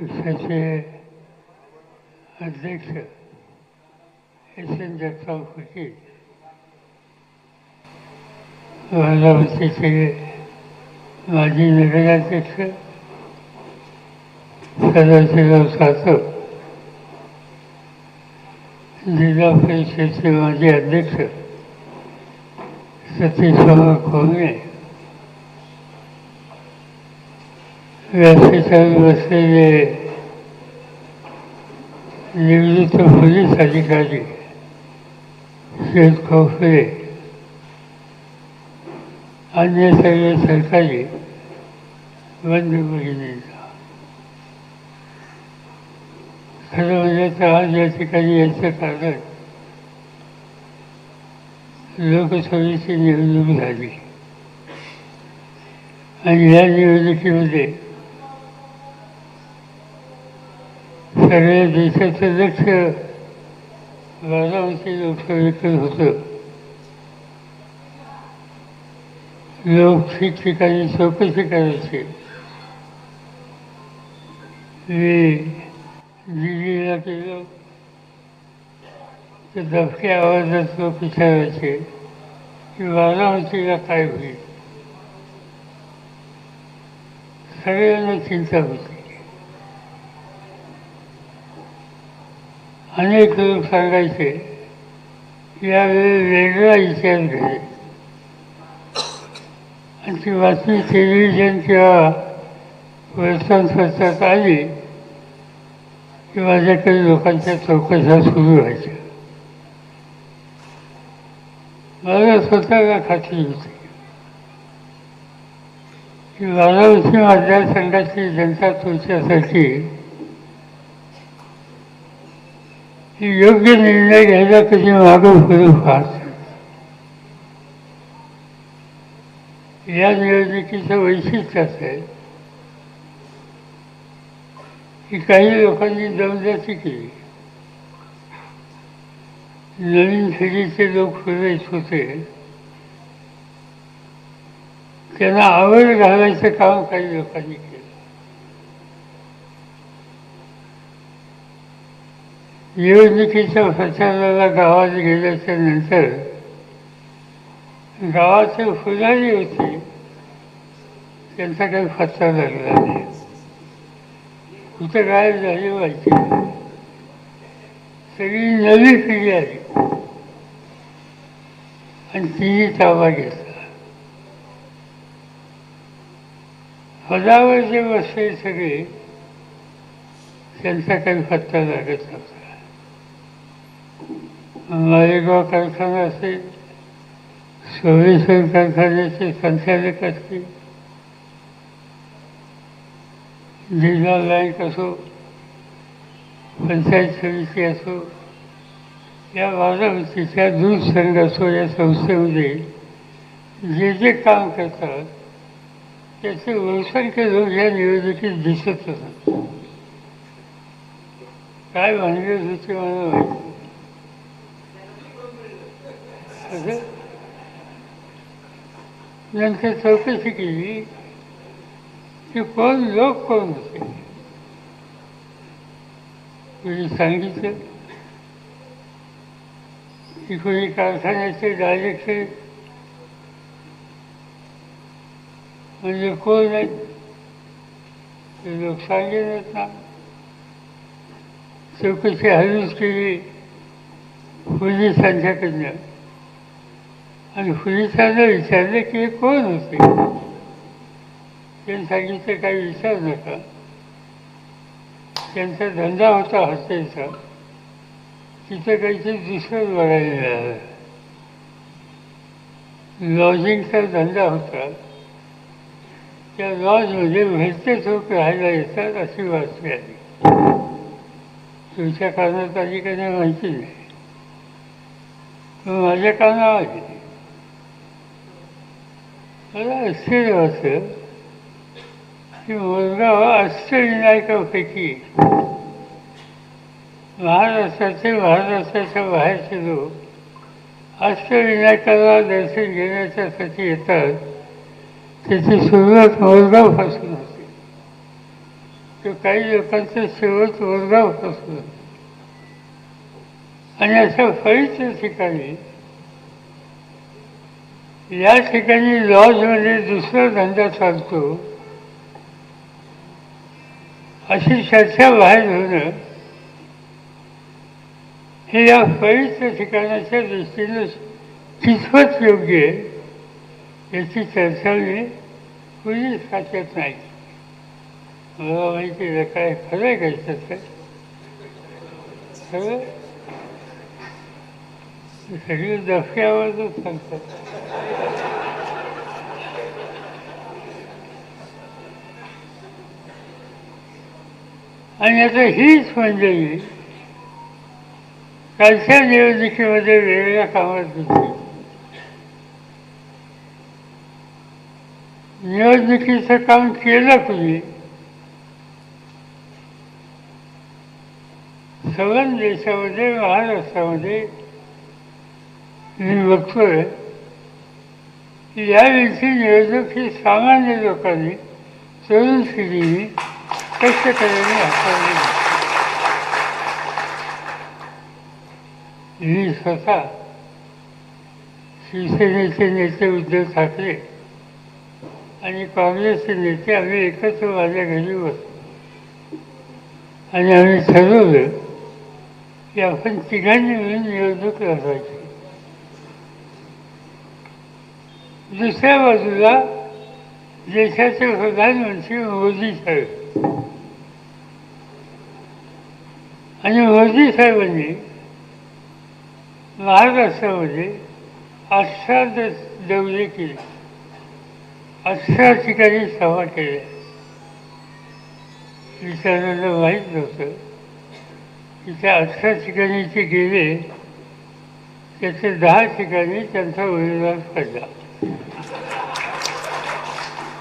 पक्षाचे अध्यक्ष S N जगताव फकीर बारामतीचे माजी नगराध्यक्ष सदाशिवराव सातव. जिल्हा परिषदेचे माजी अध्यक्ष सतीशबाबा खोमणे व्यासपीठावर बसलेले निवृत्त पोलीस अधिकारी शेख खोफरे अन्य सगळे सरकारी बंधू भगिनींना खरं म्हणजे तर आज या ठिकाणी याचं कारण लोकसभेची निवडणूक झाली. आणि या निवडणुकीमध्ये सगळ्या देशाचं लक्ष बारामती लोकसभेकडे होतं. लोक ठिकठिकाणी चौकशी करायचे. मी दिल्लीला गेलो. तर दबक्या आवाजात लोक विचारायचे की बारामतीला काय होईल? सगळ्यांना चिंता होती. अनेक लोक सांगायचे यावेळी वेगळा विचार घडे आणि ती बातमी टेलिव्हिजन किंवा वर्तमानपत्रात आली की माझ्याकडे लोकांच्या चौकशा सुरू व्हायच्या. मला स्वतःला खात्री होती. की बारामती मतदारसंघाची जनता तुमच्यासाठी योग्य निर्णय घ्यायला कधी मागं पुढे फार. या निवडणुकीचं वैशिष्ट्य असेल आहे की काही लोकांनी दमदाटी केली. नवीन पिढीचे लोक फिरायचे होते. त्यांना आवड घालायचं काम काही लोकांनी केलं. निवडणुकीच्या प्रचाराला गावात गेल्याच्यानंतर गावाचे फुलारी होते. त्यांचा काही फत्ता लागला नाही. कुठं काय झाली पाहिजे सगळी नवी पिढी आली. आणि तिने ताबा घेतला. पदावर जे बसले सगळे त्यांचा काही पत्ता लागत नव्हता. मालेगाव कारखाना असेल सोमेश्वर कारखान्याचे संचालक असतील जिल्हा बँक असो पंचायत समिती असो या बारामतीच्या दूध संघ असो या संस्थेमध्ये जे जे काम करतात त्याचे बहुसंख्य लोक या निवडणुकीत दिसत असतात. काय भानगड होते मला माहिती असं नंतर चौकशी केली की कोण लोक कोण होते कोणी सांगितलं की कोणी कारखान्याचे डायरेक्टर म्हणजे कोण आहेत ते लोक सांगेनच ना. चौकशी हरूच केली पोलिसांच्याकडनं आणि पुलिसांना विचारलं की कोण होते? त्यांनी सांगितलं काही विचार नका. त्यांचा धंदा होता हॉटेलचा तिथं काहीतरी दुसरं बघायला मिळालं लॉजिंगचा धंदा होता. त्या लॉजमध्ये भेटतेच लोक राहायला येतात अशी बातमी आली. तुमच्या कानात आली का नाही माहिती नाही. माझ्या कानावर आली. मला आश्चर्य असं की मुलगाव आश्चर्यनायकापैकी महाराष्ट्राचे महाराष्ट्राच्या बाहेरचे लोक आश्चर्यनायकाला दर्शन घेण्याच्यासाठी येतात त्याची सुरुवात मोरगावपासून होते. तो काही लोकांचा शेवट मोरगावपासून होत. आणि अशा फळीच्या ठिकाणी या ठिकाणी लॉजमध्ये म्हणजे दुसरा धंदा चालतो. अशी चर्चा बाहेर होणं हे या पवित्र ठिकाणाच्या दृष्टीनं कितपत योग्य आहे याची चर्चा मी पोलीस खात्यात नाही. मला माहिती आहे काय खरं आहे का काय खरं? सगळी दफ्यावरच सांगतात. आणि आता हीच म्हणजे मंडळी कालच्या निवडणुकीमध्ये वेगवेगळ्या कामात होते. निवडणुकीचं काम केलं तुम्ही सगळ्या देशामध्ये महाराष्ट्रामध्ये मी बघतोय की यावेळची निवडणूक ही सामान्य लोकांनी तरुण पिढीने कष्टकऱ्यांनी हाताळली. मी स्वतः शिवसेनेचे नेते उद्धव ठाकरे आणि काँग्रेसचे नेते आम्ही एकत्र माझ्या घरी बसतो आणि आम्ही ठरवलं की आपण तिघांनी मिळून निवडणूक लढवायची. दुसऱ्या बाजूला देशाचे प्रधानमंत्री मोदी साहेब आणि मोदी साहेबांनी महाराष्ट्रामध्ये अठरा दौरे केले अठरा ठिकाणी सभा केल्या विचारांना माहीत नव्हतं की त्या अठरा ठिकाणी ते गेले त्याचे दहा ठिकाणी त्यांचा उमेदवार पडला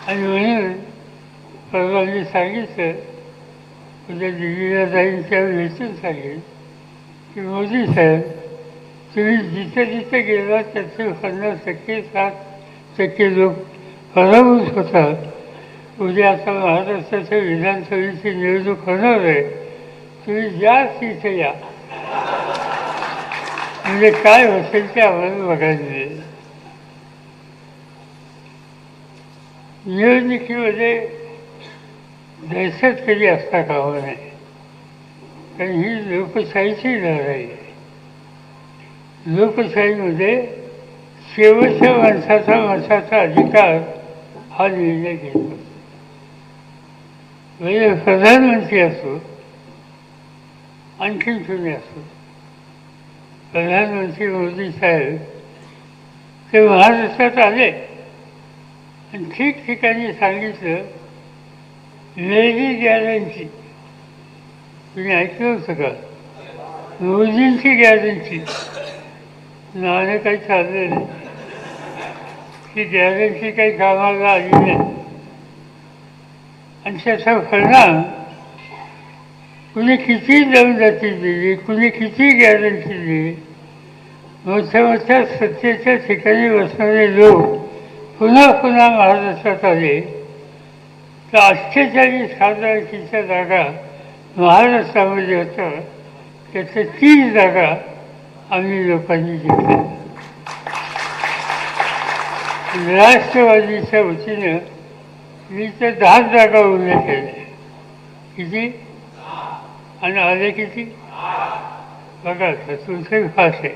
आणि म्हणून परवा मी सांगितलं उद्या म्हणजे दिल्लीला जाईन त्यावेळी भेटून सांगेल की मोदी साहेब तुम्ही जिथे जिथे गेला त्याचे पन्नास टक्के सात टक्के लोक हरवूच होतात. उद्या आता महाराष्ट्राच्या विधानसभेची निवडणूक होणार आहे. तुम्ही या तिथे या. म्हणजे काय असेल ते आम्हाला बघायला मिळेल निवडणुकीमध्ये दहशत कधी असता कामा नये कारण ही लोकशाहीची लढाई आहे. लोकशाहीमध्ये शेवटच्या माणसाचा माणसाचा अधिकार हा निर्णय घेतो. म्हणजे प्रधानमंत्री असो आणखीन कुणी असो प्रधानमंत्री मोदी साहेब ते महाराष्ट्रात आले. आणि ठिकठिकाणी सांगितलं लेडी गॅरंटी तुम्ही ऐकलं होतं का? मोदींची गॅरंटी नावाने काही चाललं नाही. ती गॅरंटी काही कामाला आली नाही. आणि त्याचा परिणाम कुणी किती दमदाटी दिली कुणी किती गॅरंटी दिली मोठ्या मोठ्या सत्तेच्या ठिकाणी बसणारे लोक पुन्हा पुन्हा महाराष्ट्रात आले तर अठ्ठेचाळीस खासदारकीच्या जागा महाराष्ट्रामध्ये होतं. त्याच्या तीस जागा आम्ही लोकांनी घेतल्या राष्ट्रवादीच्या वतीनं मी तर दहा जागा उभ्या केल्या किती? आणि आले किती? बघा तुमचे फास आहे.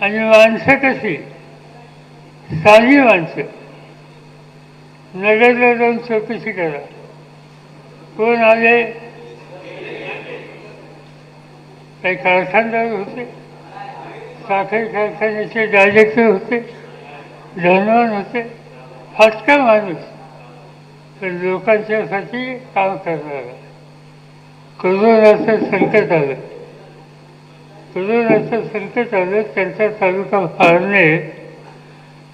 आणि माणसं कशी? साधी माणसं नगरला जाऊन चौकशी करा. कोण आले? काही कारखानदार होते? साखर कारखान्याचे डायरेक्टर होते? धनवान होते? फाटका माणूस. तर लोकांच्यासाठी काम करणारा. करोनाचं संकट आलं. करोनाचं संकट आलं त्यांचा तालुका फाळणे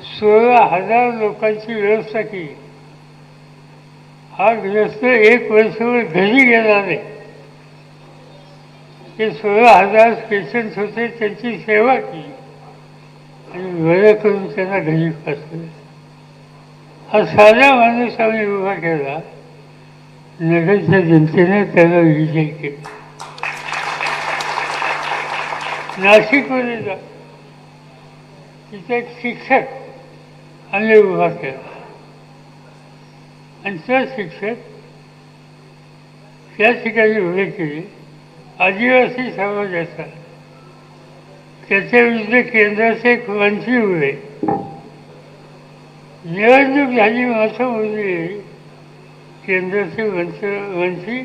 सोळा हजार लोकांची व्यवस्था केली. हा ग्रस्त एक वर्षभर घरी गेला नाही ते सोळा हजार पेशंट्स होते त्यांची सेवा केली. आणि बरं करून त्यांना घरी पाठवलं. हा साधा माणूस आम्ही उभा केला. नगरच्या जनतेने त्याला विजय केला. नाशिकमध्ये जा. तिथे एक शिक्षक आम्ही उभा केला आणि त्या शिक्षक त्या ठिकाणी उभे केले आदिवासी समाजाचा त्याच्याविरुद्ध केंद्राचे एक वंशी उभे निवडणूक झाली महत्त्वपूर्ण केंद्राचे वंश वंशी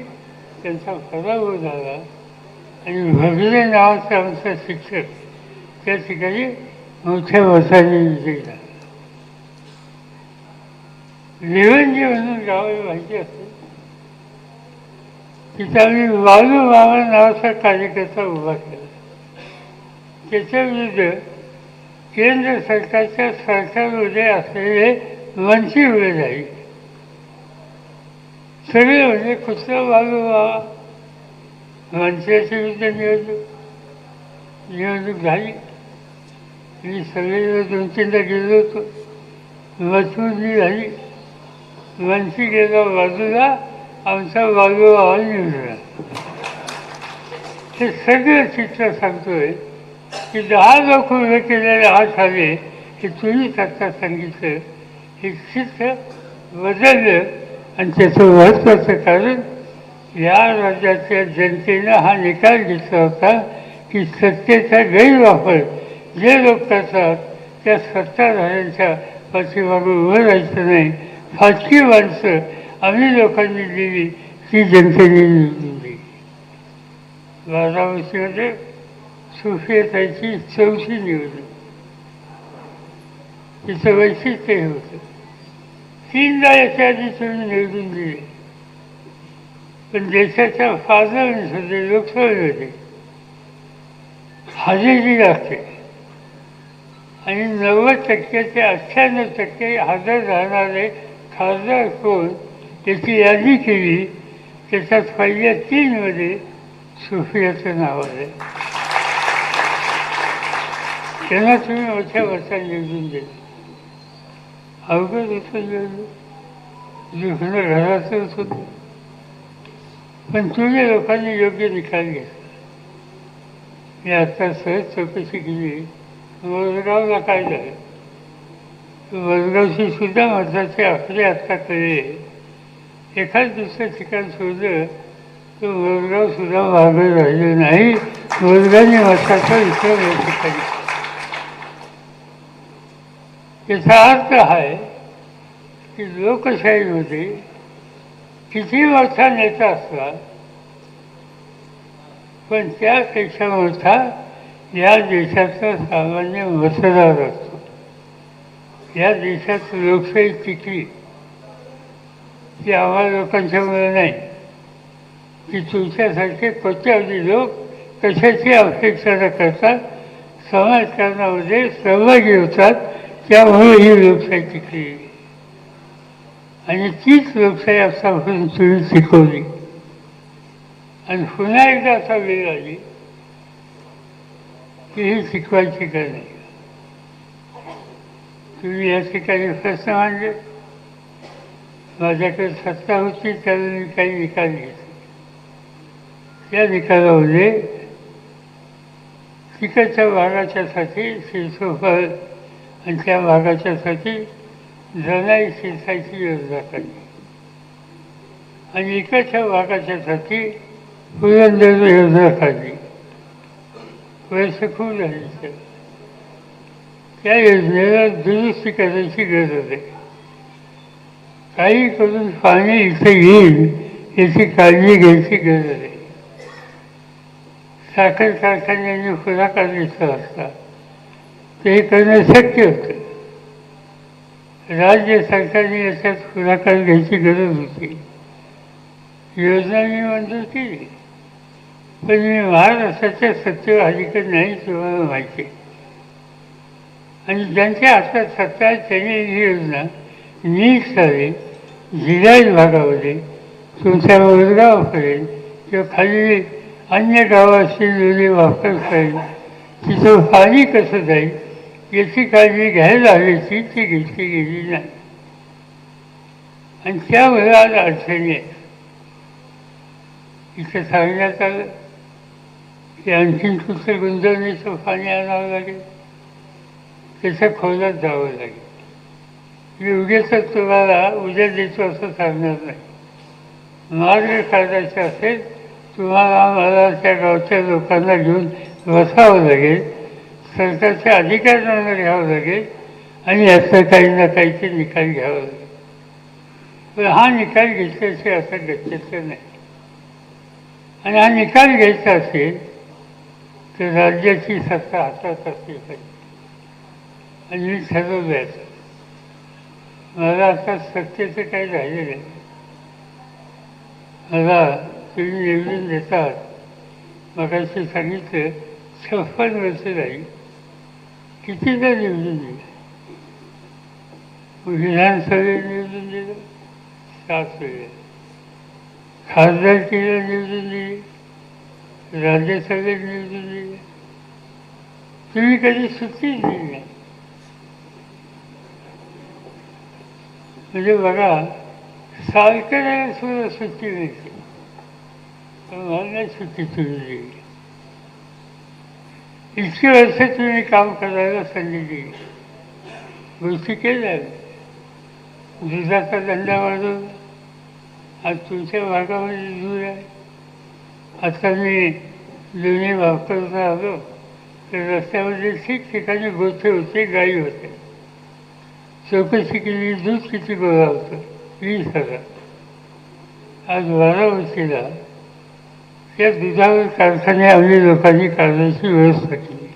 त्यांचा पराभव झाला आणि भगले नावाचा आमचा शिक्षक त्या ठिकाणी मोठ्या मताने विजय झाला निवंजी म्हणून गावाला माहिती असते? तिथं आम्ही वालू मामा नावाचा कार्यकर्ता उभा केला. त्याच्या विरुद्ध केंद्र सरकारच्या सरकारमध्ये असलेले वंशी उभे झाली सगळे म्हणजे कुठला वालू बाबा वंशाच्या विरुद्ध निवडणूक. निवडणूक झाली. मी सगळे दोन तीनदा गेलो होतो. मजबूत झाली. मनशी गेला बाजूला आमचा बाजू आवाज निवडला हे सगळं चित्र सांगतोय की दहा लोक उभे केलेले हात आले हे तुम्ही करता सांगितलं हे चित्र बदललं आणि त्याचं महत्त्वाचं कारण या राज्याच्या जनतेनं हा निकाल घेतला होता की सत्तेचा गैरवापर जे लोक करतात त्या सत्ताधाऱ्यांच्या पाठीमागून उभं राहायचं नाही. फाटकी माणसं आम्ही लोकांनी दिली ती जनतेने निवडून दिली बारामतीमध्ये सुफियताची चौथी निवडणूक. तिचं वैशिष्ट्य हे होतं. तीनदा याच्या आधी तुम्ही निवडून दिले. पण देशाच्या फादरांमध्ये लोकसभेमध्ये हजेरी लागते. आणि नव्वद टक्के ते अठ्ठ्याण्णव टक्के हजर राहणारे खासदार कोण त्याची यादी केली. त्याच्यात पहिल्या तीनमध्ये सुफियाचं नाव आहे. त्यांना तुम्ही मोठ्या वर्षात निवडून दिले. अवघड होतं निवडलं दुखणं घरातच होतं. पण तुम्ही लोकांनी योग्य निकाल घेतला. मी आता सहज चौकशी केली. वसगावला काय झालं? वसगावची सुद्धा मताचे आकडे आता कळले एखाद दुसरं ठिकाण शोधलं तर वसगाव सुद्धा मागे राहिलं नाही. वसगावने मताचा विचार या ठिकाणी. याचा अर्थ आहे की लोकशाहीमध्ये किती मोठा नेता असला पण त्यापेक्षा मोठा या देशाचा सामान्य मतदार असतो. या देशात लोकशाही टिकली ती आम्हाला लोकांच्यामुळे नाही. की तुमच्यासारखे कोट्यावधी लोक कशाची अपेक्षा न करतात समाजकारणामध्ये सहभागी होतात त्यामुळे ही लोकशाही टिकली. आणि तीच लोकशाही आतापर्यंत तुम्ही शिकवली आणि पुन्हा एकदा असा वेळ आली की ही शिकवायची का नाही. तुम्ही या ठिकाणी प्रश्न मांडले. माझ्याकडे सत्ता होती त्याला मी काही निकाल घेतले त्या निकालामध्ये तिकडच्या भागाच्यासाठी शिरसोफळ आणि त्या भागाच्यासाठी जनाई शिरसायची योजना काढली. आणि इकडच्या भागाच्यासाठी पुरंदर योजना काढली. वर्ष खूप झाली सर. त्या योजनेला दुरुस्ती करायची गरज आहे काही करून पाणी इथे येईल याची काळजी घ्यायची गरज आहे साखर कारखान्यांनी पुढाकार घेतला असता ते करणं शक्य होतं राज्य सरकारने याच्यात पुढाकार घ्यायची गरज होती योजना मी मंजूर केली पण मी महाराष्ट्राच्या सत्तेवर अधिकार नाही तुम्हाला माहिती आहे. आणि ज्यांच्या हातात सत्ता आहे त्यांनी ही योजना नीट चालेल जिल्ह्यात भागामध्ये तुमच्या वडगावापर्यंत किंवा खाली अन्य गावाशी जोडी वापर करेल तिथं पाणी कसं जाईल याची काळजी घ्यायला हवीची ती घेतली गेली नाही. आणि त्यामुळे आज अडचणी आहेत. इथं सांगण्यात आलं की आणखीन कुठं गुंतवणुकीचं पाणी आणावं लागेल? त्याच्या खोलात जावं लागेल. मी उगीच तुम्हाला उद्या देतो असं सांगणार नाही मार्ग काढायचा असेल तुम्हाला मला त्या गावच्या लोकांना घेऊन बसावं लागेल सरकारचे अधिकार त्यांना घ्यावं लागेल आणि याचा काही ना काहीचे निकाल घ्यावा लागेल. पण हा निकाल घेतल्याशिवाय असं गरजेचं नाही. आणि हा निकाल घ्यायचा असेल तर राज्याची सत्ता हातात असली पाहिजे. आणि मी ठरवलं आहे मला आता सत्तेचं काही राहिलं नाही. मला तुम्ही निवडून देतात. मग असे सांगितलं छप्पन वर्ष जाईल कितीदा निवडून दिलं? विधानसभेत निवडून दिलं? सात वेळेला खासदारकीला निवडून दिली? राज्यसभेत निवडून दिली? तुम्ही कधी सुट्टीच दिली नाही? म्हणजे बघा सारखं सुद्धा सुट्टी मिळते पण मला नाही सुट्टी तुम्ही दिली. इतकी वर्ष तुम्ही काम करायला संधी दिली गोष्टी केल्या. दुधाचा धंदा वाढवला. आज तुमच्या भागामध्ये दूर आहे. आता मी दोन्ही वापरता आलो. तर रस्त्यामध्ये ठिकठिकाणी गोठे होते गाई होते चौकशी केली दूध किती गोळा होतं वीस हजार आज वाराणसीला त्या दुधावर कारखाने आम्ही लोकांनी काढण्याची व्यवस्था केली.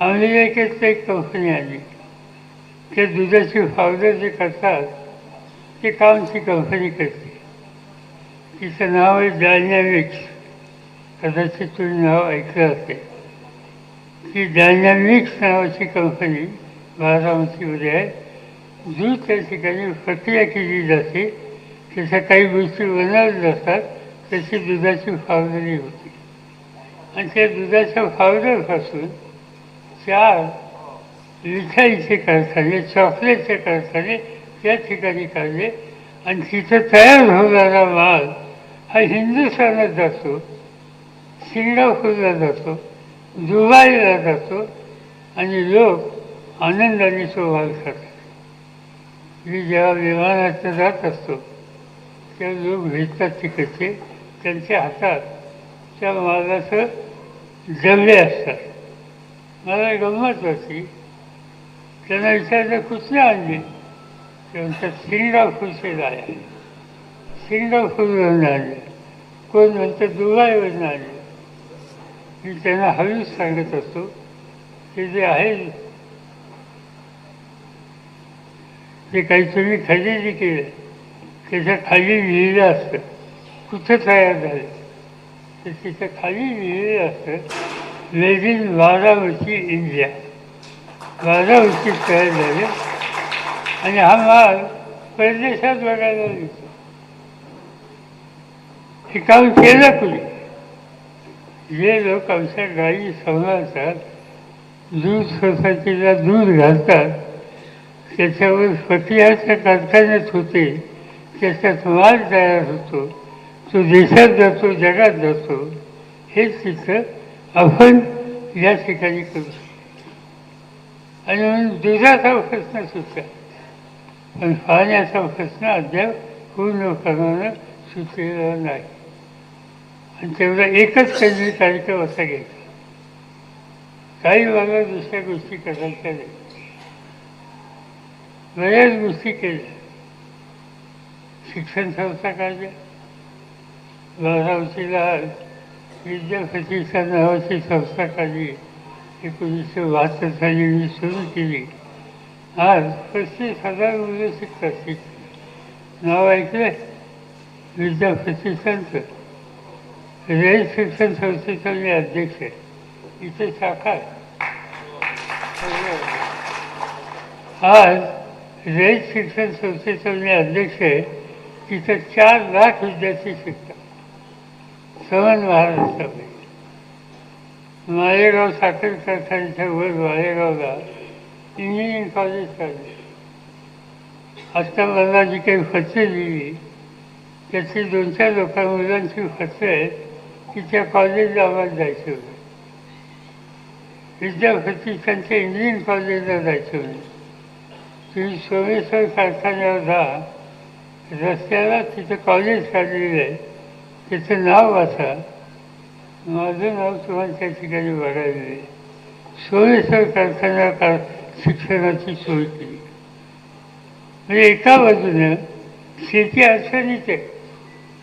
अमेरिकेत एक कंपनी आली त्या दुधाची फावडर जे करतात ते काम ती कंपनी करते. तिचं नाव आहे डायनॅमिक्स कदाचित तुम्ही नाव ऐकलं असेल. ती डायनॅमिक्स नावाची कंपनी बारामतीमध्ये आहे दूध त्या ठिकाणी प्रक्रिया केली जाते त्याच्या काही गोष्टी बनवल्या जातात त्याची दुधाची फावदरी होती. आणि त्या दुधाच्या फावडरपासून चार मिठाईचे कारखाने चॉकलेटचे कारखाने त्या ठिकाणी काढले. आणि तिथं तयार होणारा माल हा हिंदुस्थानात जातो सिंगापूरला जातो दुबईला जातो. आणि लोक आनंदाने सहभाग करतात मी जेव्हा विमानात जात असतो त्या लोक भेटतात तिकडचे त्यांच्या हातात त्या मालाचं जमले असतात मला गंमत होती. त्यांना विचारलं कुठले आणले? ते म्हणतात आहे. लाया सिंगापूरवरून आणले. कोण म्हणतं दुबईवरून आणले. मी त्यांना हळूच सांगत असतो की जे आहे ते काहीतरी खरेदी केलं. त्याच्याखाली लिहिलं असतं. कुठं तयार झालं? तर त्याच्याखाली लिहिलेलं असतं मेड इन बारामती इंडिया. बारामतीत तयार झाले. आणि हा माल परदेशात बघायला दिसतो हे काम केलं कुणी? जे लोक आमच्या गाई सांभाळतात दूध सोसायटीला दूध घालतात. त्याच्यावर प्रक्रियाच्या कारखान्यात होते. त्याच्यात माल तयार होतो. तो देशात जातो जगात जातो. हे चित्र आपण या ठिकाणी करू शकतो. आणि म्हणून दुधाचा प्रश्न सुटला. पण पाण्याचा प्रश्न अद्याप पूर्ण करणं सुटलेला नाही. आणि तेवढा एकच काहीतरी कार्यक्रम असा घ्यायचा. काही मला दुसऱ्या गोष्टी करायच्या नाही बऱ्याच गोष्टी केल्या शिक्षण संस्था काढल्या विद्या विद्यापतीच्या नावाची संस्था काढली. एकोणीसशे बहात्तर साली मी सुरू केली. आज पस्तीस हजार मुलं शिकतात शिक नाव ऐकलं विद्यापतीचांचं रयत शिक्षण संस्थेचा मी अध्यक्ष आहे. इथे शाखा आहे. आज रयत शिक्षण संस्थेचा मी अध्यक्ष आहे. तिथं चार लाख विद्यार्थी शिकतात. समान महाराष्ट्रामध्ये. मालेगाव साखर कारखान्याच्या वर मालेगावला इंजिनिअरिंग कॉलेज काढले आत्ता मला जी काही खर्च दिली त्याची दोन चार लोकां मुलांची फसं आहे की त्या कॉलेजला आम्हाला जायचं होतं. विद्यापती त्यांच्या इंजिनिअरिंग कॉलेजला जायचं होतं. तुम्ही सोमेश्वर कारखान्यावर जा. रस्त्याला तिथं कॉलेज काढलेलं आहे. तिचं नाव वाचा. माझं नाव तुम्हाला त्या ठिकाणी बघायला आहे सोमेश्वर कारखान्या का शिक्षणाची सोय केली? म्हणजे एका बाजूनं शेती अडचणीच आहे.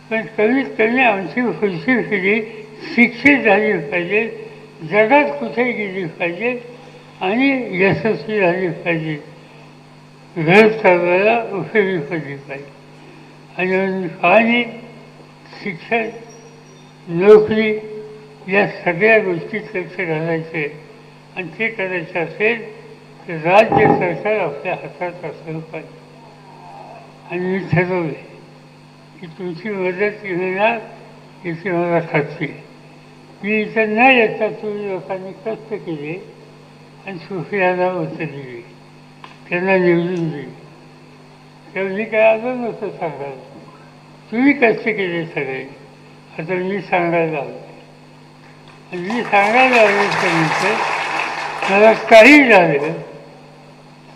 पण कमीत कमी आमची खुशी केली शिक्षित झाली पाहिजे. जगात कुठे गेली पाहिजे? आणि यशस्वी झाली पाहिजे. हे चालवायला उपयोगी पडली पाहिजे. आणि पाणी शिक्षण नोकरी या सगळ्या गोष्टीत लक्ष घालायचं. आहे आणि ते करायचं असेल तर राज्य सरकार आपल्या हातात असलं पाहिजे. आणि मी ठरवले की तुमची मदत मिळणार याची मला खात्री. आहे मी इथं न येता तुम्ही लोकांनी कष्ट केले आणि सुफियाला मतं दिली त्यांना निवडून देईल. तेव्हा मी काय आलं नसतं सांगायला तुम्ही कष्ट केले सगळे. आता मी सांगायला आलो. मी सांगायला आलो सांगितलं मला काही झालं.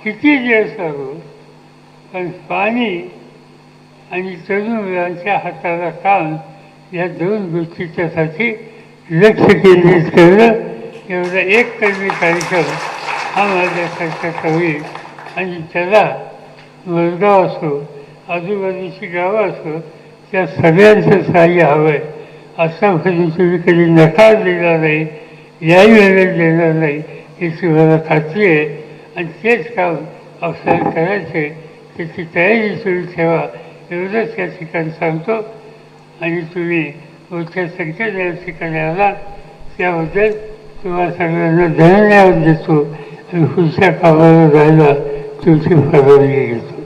किती दिवस लागू पण पाणी आणि तरुण मुलांच्या हाताला काम या दोन गोष्टीच्यासाठी लक्ष केंद्रित करणं एवढा एक कर्मी कार्यक्रम हा माझ्यासारखा होईल. आणि त्याला मजगाव असो आजूबाजूची गावं असो त्या सगळ्यांचं सहाय्य हवं आहे असा कधी तुम्ही कधी नकार दिला नाही याही वेळेला देणार नाही याची मला खात्री आहे. आणि तेच काम अवसर करायचे त्याची तयारी सुरू ठेवा. एवढंच या ठिकाणी सांगतो. आणि तुम्ही मोठ्या संख्येने या ठिकाणी आला. त्याबद्दल तुम्हाला सगळ्यांना धन्यवाद देतो. आणि पुढच्या कामाला जायला तुमची परवानगी घेतो